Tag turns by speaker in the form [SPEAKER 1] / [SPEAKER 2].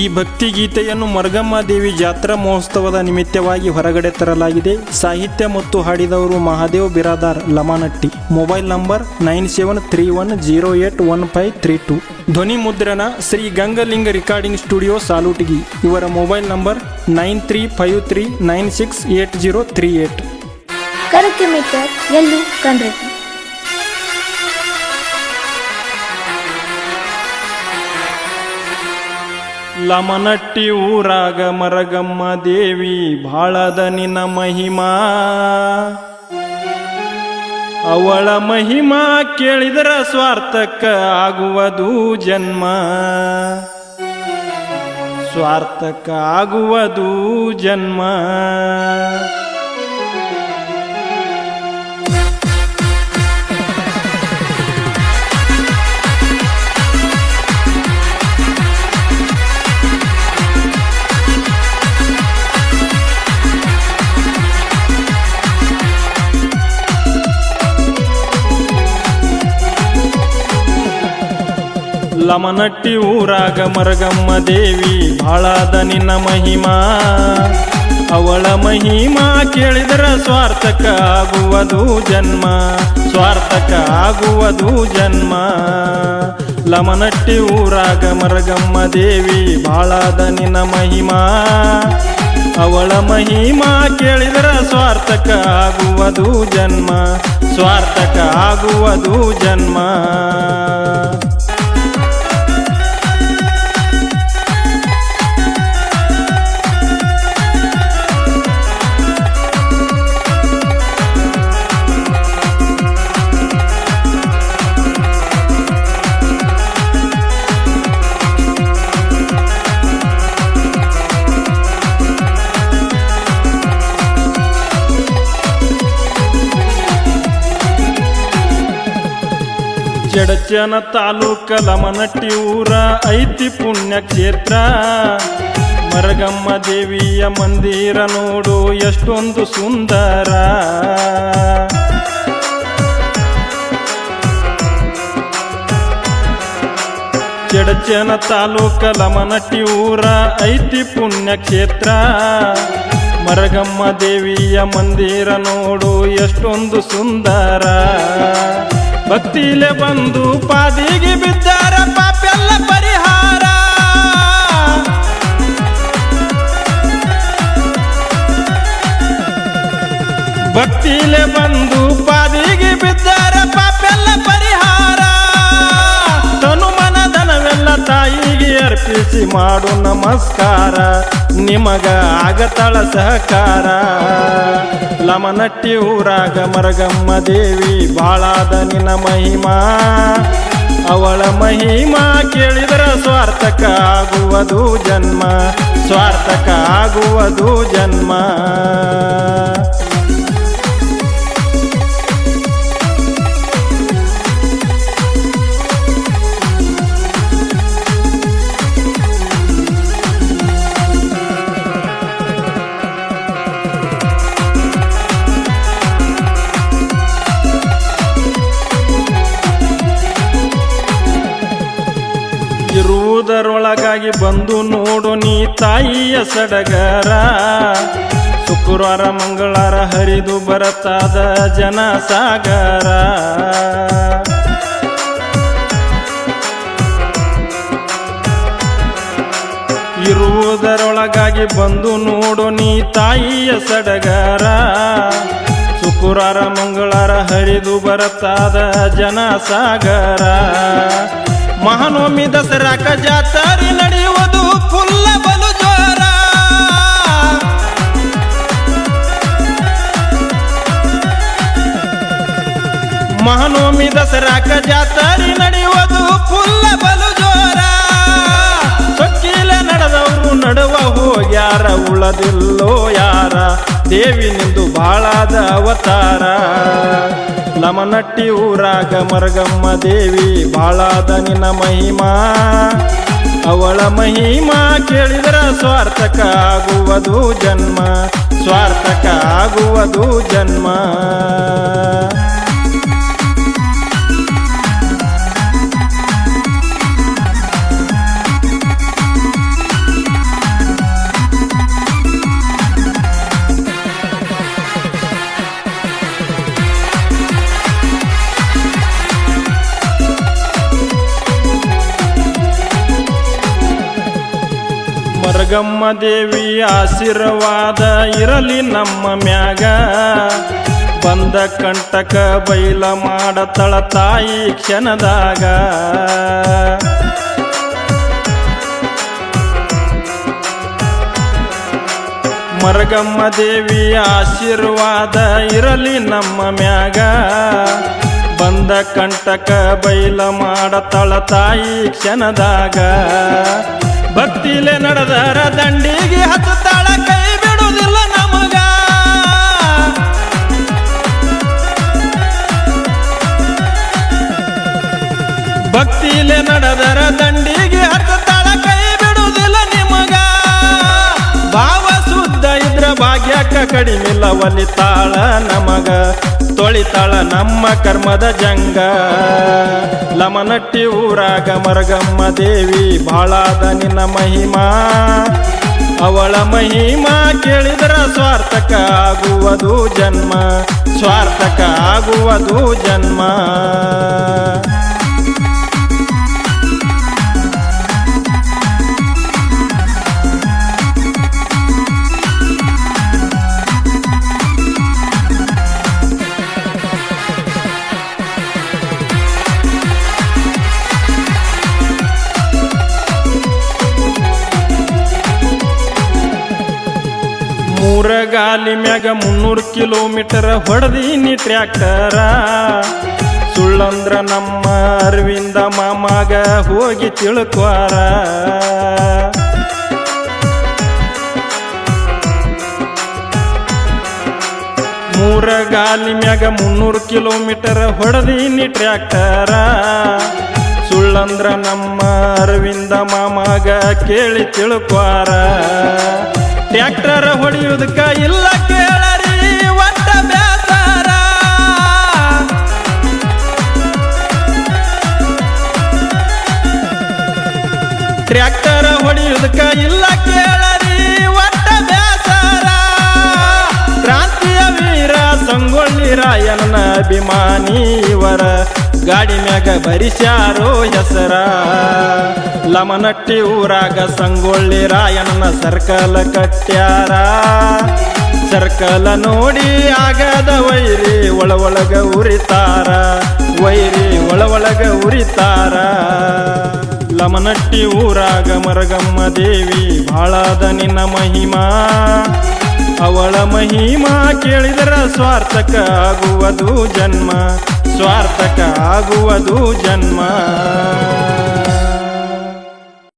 [SPEAKER 1] ಈ ಭಕ್ತಿ ಗೀತೆಯನ್ನು ಮರ್ಗಮ್ಮ ದೇವಿ ಜಾತ್ರಾ ಮಹೋತ್ಸವದ ನಿಮಿತ್ತವಾಗಿ ಹೊರಗಡೆ ತರಲಾಗಿದೆ. ಸಾಹಿತ್ಯ ಮತ್ತು ಹಾಡಿದವರು Mahadev Biradar Lamanatti. Mobile number nine seven three one zero eight one five three two. ಧ್ವನಿ ಮುದ್ರಣ ಶ್ರೀ ಗಂಗಲಿಂಗ ರೆಕಾರ್ಡಿಂಗ್ ಸ್ಟುಡಿಯೋ ಸಾಲುಟಿಗಿ. ಇವರ mobile number nine three five three nine six eight zero three eight.
[SPEAKER 2] Correct meter ಎಲ್ಲೂ ಕಂಡ್ರತಿ
[SPEAKER 1] ಲಮನಟ್ಟಿ ಊರಾಗ ಮರಗಮ್ಮ ದೇವಿ ಬಾಳದ ನಿನ್ನ ಮಹಿಮಾ. ಅವಳ ಮಹಿಮಾ ಕೇಳಿದರ ಸ್ವಾರ್ಥಕ್ಕ ಆಗುವುದು ಜನ್ಮ. ಸ್ವಾರ್ಥಕ್ಕ ಆಗುವುದು ಜನ್ಮ. ಲಮನಟ್ಟಿ ಊರಾಗ ಮರಗಮ್ಮ ದೇವಿ ಭಾಳಾದ ನಿನ್ನ ಮಹಿಮಾ. ಅವಳ ಮಹಿಮಾ ಕೇಳಿದರ ಸ್ವಾರ್ಥಕ ಆಗುವುದು ಜನ್ಮ, ಸ್ವಾರ್ಥಕ ಆಗುವುದು ಜನ್ಮ. ಲಮನಟ್ಟಿ ಊರಾಗ ಮರಗಮ್ಮ ದೇವಿ ಭಾಳಾದ ನಿನ್ನ ಮಹಿಮಾ. ಅವಳ ಮಹಿಮಾ ಕೇಳಿದರ ಸ್ವಾರ್ಥಕ ಆಗುವುದು ಜನ್ಮ, ಸ್ವಾರ್ಥಕ ಆಗುವುದು ಜನ್ಮ. ಜಡಚನ ತಾಲೂಕ ಲಮನಟ್ಟಿ ಊರ ಐತಿ ಪುಣ್ಯ ಕ್ಷೇತ್ರ. ಮರಗಮ್ಮ ದೇವಿಯ ಮಂದಿರ ನೋಡು, ಎಷ್ಟೊಂದು ಸುಂದರ. ಚಡಚನ ತಾಲೂಕ ಲಮನಟ್ಟಿ ಊರ ಐತಿ ಪುಣ್ಯ ಕ್ಷೇತ್ರ. ಮರಗಮ್ಮ ದೇವಿಯ ಮಂದಿರ ನೋಡು, ಎಷ್ಟೊಂದು ಸುಂದರ. ಭಕ್ತಿಲೆ ಬಂದು ಪಾದಿಗೆ ಬಿದ್ದಾರ ಪಾಪೆಲ್ಲ ಪರಿಹಾರ. ಭಕ್ತಿಲೆ ಬಂದು ಪಾದಿಗೆ ಬಿದ್ದಾರ ಪಾಪೆಲ್ಲ ಪರಿಹಾರ. ತನು ಮನದನವೆಲ್ಲ ತಾಯಿಗೆ ಅರ್ಪಿಸಿ ಮಾಡು ನಮಸ್ಕಾರ. ನಿಮಗ ಆಗತಳ ಸಹಕಾರ. ಲಮನಟ್ಟಿ ಊರಾಗ ಮರಗಮ್ಮ ದೇವಿ ಬಾಳಾದ ನಿನ್ನ ಮಹಿಮಾ. ಅವಳ ಮಹಿಮಾ ಕೇಳಿದರ ಸ್ವಾರ್ಥಕ ಆಗುವುದು ಜನ್ಮ. ಸ್ವಾರ್ಥಕ ಆಗುವುದು ಜನ್ಮ. ಇರುವುದರೊಳಗಾಗಿ ಬಂದು ನೋಡು ನೀ ತಾಯಿಯ ಸಡಗರ. ಶುಕ್ರವಾರ, ಮಂಗಳವಾರ ಹರಿದು ಬರತಾದ ಜನ ಸಾಗರ ಇರುವುದರೊಳಗಾಗಿ ಬಂದು ನೋಡು ನೀ ತಾಯಿಯ ಸಡಗರ. ಶುಕ್ರವಾರ, ಮಂಗಳವಾರ ಹರಿದು ಬರತಾದ ಜನ ಸಾಗರ ಮಹಾನವಮಿ ದಸರಾಕ ಜಾತ್ರೆ ನಡೆಯುವುದು ಫುಲ್ಲ ಬಲು ಜ್ವರ ಮಹಾನವಮಿ ದಸರಾಕ ಜಾತ್ರೆ ನಡೆಯುವುದು ಫುಲ್ಲ ಬಲು ಜ್ವರ ಸೊಕ್ಕಿಲ ನಡೆದವರು ನಡುವ ಹೋಗ್ಯಾರ, ಉಳದಿಲ್ಲೋ ಯಾರ, ದೇವಿ ನಿಂದು ಬಾಳಾದ ಅವತಾರ. ಲಮನಟ್ಟಿ ಊರಾಗ ಮರಗಮ್ಮ ದೇವಿ ಬಾಳಾದ ನಿನ್ನ ಮಹಿಮಾ. ಅವಳ ಮಹಿಮಾ ಕೇಳಿದರ ಸ್ವಾರ್ಥಕ ಆಗುವುದು ಜನ್ಮ, ಸ್ವಾರ್ಥಕ ಆಗುವುದು ಜನ್ಮ. ಮರಗಮ್ಮ ದೇವಿ ಆಶೀರ್ವಾದ ಇರಲಿ ನಮ್ಮ ಮ್ಯಾಗ. ಬಂದ ಕಂಟಕ ಬೈಲ ಮಾಡತಳ ತಾಯಿ ಕ್ಷಣದಾಗ. ಮರಗಮ್ಮ ದೇವಿ ಆಶೀರ್ವಾದ ಇರಲಿ ನಮ್ಮ ಮ್ಯಾಗ. ಬಂದ ಕಂಟಕ ಬೈಲ ಮಾಡತಳ ತಾಯಿ ಕ್ಷಣದಾಗ. ಭಕ್ತಿಲೆ ನಡೆದರ, ದಂಡಿಗೆ ಹತ್ತುತ್ತಾಳ, ಕೈ ಬಿಡುವುದಿಲ್ಲ ನಮಗ. ಭಕ್ತಿಲೆ ನಡೆದರ, ದಂಡಿಗೆ ಹತ್ತುತ್ತಾಳ, ಕೈ ಬಿಡುವುದಿಲ್ಲ ನಿಮಗ. ಭಾವ ಶುದ್ಧ ಇದ್ರ ಭಾಗ್ಯಕ್ಕ ಕಡಿಮಿಲ್ಲ ಒಲಿತಾಳ ನಮಗ. ತೊಳಿತಾಳ ನಮ್ಮ ಕರ್ಮದ ಜಂಗ. ಲಮನಟ್ಟಿ ಊರಾಗ ಮರಗಮ್ಮ ದೇವಿ ಬಾಳಾದ ನಿನ್ನ ಮಹಿಮಾ. ಅವಳ ಮಹಿಮಾ ಕೇಳಿದ್ರ ಸ್ವಾರ್ಥಕ ಆಗುವುದು ಜನ್ಮ. ಸ್ವಾರ್ಥಕ ಆಗುವುದು ಜನ್ಮ. ಮೂರ ಗಾಲಿ ಮ್ಯಾಗ ಮುನ್ನೂರು ಕಿಲೋಮೀಟರ್ ಹೊಡೆದೀನಿ ಟ್ರ್ಯಾಕ್ಟರ. ಸುಳ್ಳಂದ್ರ ನಮ್ಮ ಅರವಿಂದ ಮಾಮಾಗ ಹೋಗಿ ತಿಳ್ಕ್ವಾರ ಮೂರ ಗಾಲಿ ಮ್ಯಾಗ ಮುನ್ನೂರು ಕಿಲೋಮೀಟರ್ ಹೊಡೆದೀನಿ ಟ್ರ್ಯಾಕ್ಟರ. ಸುಳ್ಳಂದ್ರ ನಮ್ಮ ಅರವಿಂದ ಮಾಮಾಗ ಕೇಳಿ ತಿಳ್ಕ್ವಾರ ಟ್ರ್ಯಾಕ್ಟರ್ ಹೊಡೆಯುವುದಕ್ಕ ಇಲ್ಲ ಕೇಳರಿ, ಒಟ್ಟ ಬ್ಯಾಸರ. ಟ್ರ್ಯಾಕ್ಟರ್ ಹೊಡೆಯುವುದಕ್ಕ ಇಲ್ಲ ಕೇಳರಿ, ಒಟ್ಟ ಬ್ಯಾಸರ. ಕ್ರಾಂತಿಯ ವೀರ ಸಂಗೊಳ್ಳಿ ರಾಯನ ಅಭಿಮಾನಿ ಇವರ ಗಾಡಿ ಮ್ಯಾಗ ಬರಿಸ್ಯಾರೋ ಹೆಸರ? ಲಮನಟ್ಟಿ ಊರಾಗ ಸಂಗೊಳ್ಳಿ ರಾಯಣ್ಣ ಸರ್ಕಲ್ ಕಟ್ಟ್ಯಾರ? ಸರ್ಕಲ ನೋಡಿ ಆಗದ ವೈರಿ ಒಳ ಒಳಗ ಉರಿತಾರ. ವೈರಿ ಒಳ ಒಳಗ ಉರಿತಾರ. ಲಮನಟ್ಟಿ ಊರಾಗ ಮರಗಮ್ಮ ದೇವಿ ಬಾಳಾದ ನಿನ್ನ ಮಹಿಮಾ. ಅವಳ ಮಹಿಮಾ ಕೇಳಿದರ ಸ್ವಾರ್ಥಕ ಆಗುವುದು ಜನ್ಮ. ಸ್ವಾರ್ಥಕ ಆಗುವುದು ಜನ್ಮ.